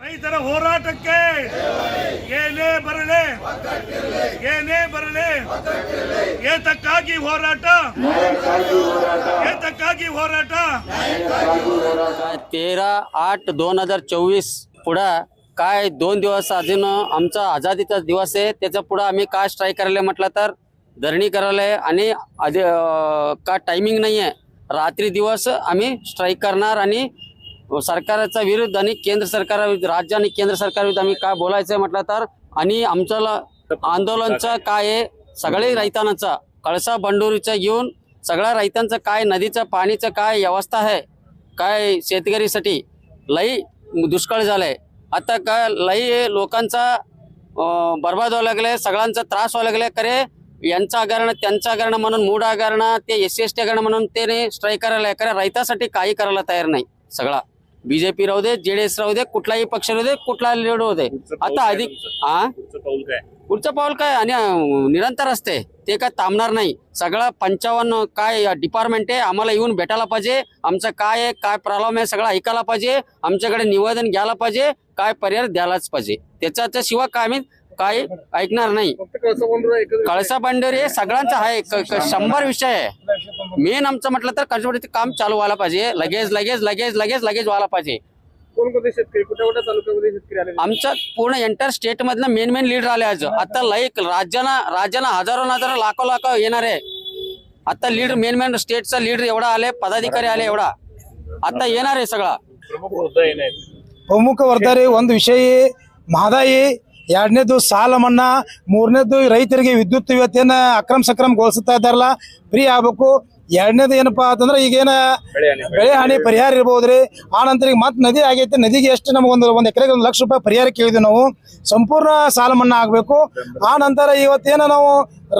ರೈತರ ಹೋರಾಟಕ್ಕೆ ಏನೇ ಬರಲಿ ಏನೇ ಬರಲಿ ಏತಕ್ಕಾಗಿ ಹೋರಾಟ ಏತಕ್ಕಾಗಿ ಹೋರಾಟ तेरा आठ दोन हजार चोवीस पुढं काय दोन दिवस अजून आमचा आझादीचा दिवस आहे त्याच्या पुढं आम्ही काय स्ट्राईक करायला म्हटलं तर धरणी करायला आहे आणि आधी अं, का टायमिंग नाही आहे रात्री दिवस आम्ही स्ट्राईक करणार आणि सरकारचा विरुद्ध आणि केंद्र सरकार राज्य आणि केंद्र सरकारविरुद्ध आम्ही काय बोलायचं आहे म्हटलं तर आणि आमचं आंदोलनचं काय आहे सगळे रैतानाचं कळसा बंडोरीचं घेऊन सगळ्या रैतांचं काय नदीचं पाणीचं काय व्यवस्था आहे काय शेतकरीसाठी लई दुष्काळ झालाय आता काय लई लोकांचा बर्बाद व्हावं लागले सगळ्यांचा त्रास व्हायला लागले करे यांचं आगारणं त्यांचं आगारणं म्हणून मूड आगारणं ते एस सी एस टी आगारणं म्हणून ते स्ट्राईक करायला आहे. खरं रायतासाठी काही करायला तयार नाही सगळा बीजेपी राहू दे जेडीएस राहू दे कुठलाही पक्ष राहू दे कुठला लीड राहू दे. आता अधिक हा पुढचं पाऊल काय? आणि निरंतर असते. ते काय थांबणार नाही. सगळं पंचावन्न काय डिपार्टमेंट आहे आम्हाला येऊन भेटायला पाहिजे. आमचं काय आहे काय प्रॉब्लेम आहे सगळं ऐकायला पाहिजे. आमच्याकडे निवेदन घ्यायला पाहिजे. काय पर्याय द्यायलाच पाहिजे. त्याच्या शिवाय काय आम्ही काय ऐकणार नाही कळसा बंडोरी हे सगळ्यांचं आहे क- क- शंभर विषय आहे मेन आमचं म्हटलं तर कचवडीचं काम चालू व्हायला पाहिजे लगेच लगेच लगेच लगेच लगेच व्हायला पाहिजे कोणकोणते शेतकरी कुठल्या कुठल्या तालुक्यामध्ये शेतकरी आले आमच्या पूर्ण एंटर स्टेट मधनं मेन मेन लीडर आले आज आता लाईक राज्याना राज्याना हजारो हजार लाखो लाख येणार आहे आता लीड मेन मेन स्टेटचा लीडर एवढा आले पदाधिकारी आले एवढा आता येणार आहे सगळा ಪ್ರಮುಖ ಹುದ್ದೆ ಏನಾಯ್ತು ಪ್ರಮುಖ ವರ್ತಾರೆ ಒಂದು ವಿಷಯ ಮಹದಾಯಿ ಎರಡನೇದು ಸಾಲ ಮನ್ನಾ ಮೂರನೇದು ರೈತರಿಗೆ ವಿದ್ಯುತ್ ಇವತ್ತೇನ ಅಕ್ರಮ ಸಕ್ರಮಗೊಳಿಸ್ತಾ ಇದ್ದಾರಲ್ಲ ಫ್ರೀ ಆಗ್ಬೇಕು. ಎರಡನೇದು ಏನಪ್ಪಾ ಅಂತಂದ್ರೆ ಈಗೇನ ಬೆಳೆ ಹಾನಿ ಬೆಳೆ ಹಾನಿ ಪರಿಹಾರ ಇರ್ಬೋದ್ರಿ. ಆ ನಂತರ ಈಗ ಮತ್ತೆ ನದಿ ಆಗೈತೆ ನದಿಗೆ ಎಷ್ಟು ನಮಗೊಂದು ಒಂದು ಎಕರೆಗೆ ಒಂದು ಲಕ್ಷ ರೂಪಾಯಿ ಪರಿಹಾರ ಕೇಳಿದ್ವಿ ನಾವು. ಸಂಪೂರ್ಣ ಸಾಲ ಮನ್ನಾ ಆಗಬೇಕು. ಆ ನಂತರ ಇವತ್ತೇನ ನಾವು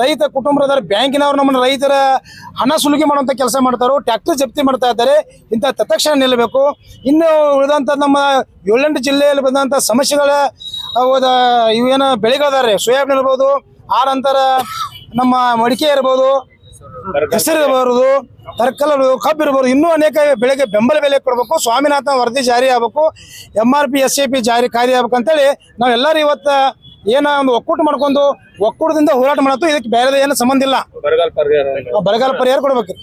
ರೈತ ಕುಟುಂಬದ ಬ್ಯಾಂಕಿನವರು ನಮ್ಮನ್ನ ರೈತರ ಹಣ ಸುಲಿಗೆ ಮಾಡುವಂತ ಕೆಲಸ ಮಾಡ್ತಾರೋ ಟ್ಯಾಕ್ಟರ್ ಜಪ್ತಿ ಮಾಡ್ತಾ ಇದ್ದಾರೆ ಇಂಥ ತತ್ಕ್ಷಣ ನಿಲ್ಲಬೇಕು. ಇನ್ನು ಉಳಿದಂತ ನಮ್ಮ ಏಳೆಂಟು ಜಿಲ್ಲೆಯಲ್ಲಿ ಬಂದಂತ ಸಮಸ್ಯೆಗಳ ಅವದ ಇವೇನು ಬೆಳೆಗಳಿದಾರೆ ಸೋಯಾಬೀನ್ ಇರ್ಬೋದು ಆ ನಂತರ ನಮ್ಮ ಮಡಿಕೆ ಇರ್ಬೋದು ಹೆಸರು ಇರಬಹುದು ತರ್ಕಲ್ ಇರ್ಬೋದು ಕಬ್ಬು ಇರ್ಬೋದು ಇನ್ನೂ ಅನೇಕ ಬೆಳೆಗೆ ಬೆಂಬಲ ಬೆಲೆ ಕೊಡಬೇಕು. ಸ್ವಾಮಿನಾಥನ ವರದಿ ಜಾರಿ ಆಗ್ಬೇಕು. M R P S A P ಜಾರಿ ಕಾರ್ಯ ಆಗ್ಬೇಕು ಅಂತೇಳಿ ನಾವೆಲ್ಲರೂ ಇವತ್ತು ಏನ ಒಂದು ಒಕ್ಕೂಟ ಮಾಡ್ಕೊಂಡು ಒಕ್ಕೂಟದಿಂದ ಹೋರಾಟ ಮಾಡತ್ತು ಇದಕ್ಕೆ ಬೇರೆ ಏನು ಸಂಬಂಧ ಇಲ್ಲ. ಬರಗಾಲ ಪರಿಹಾರ ಕೊಡ್ಬೇಕು.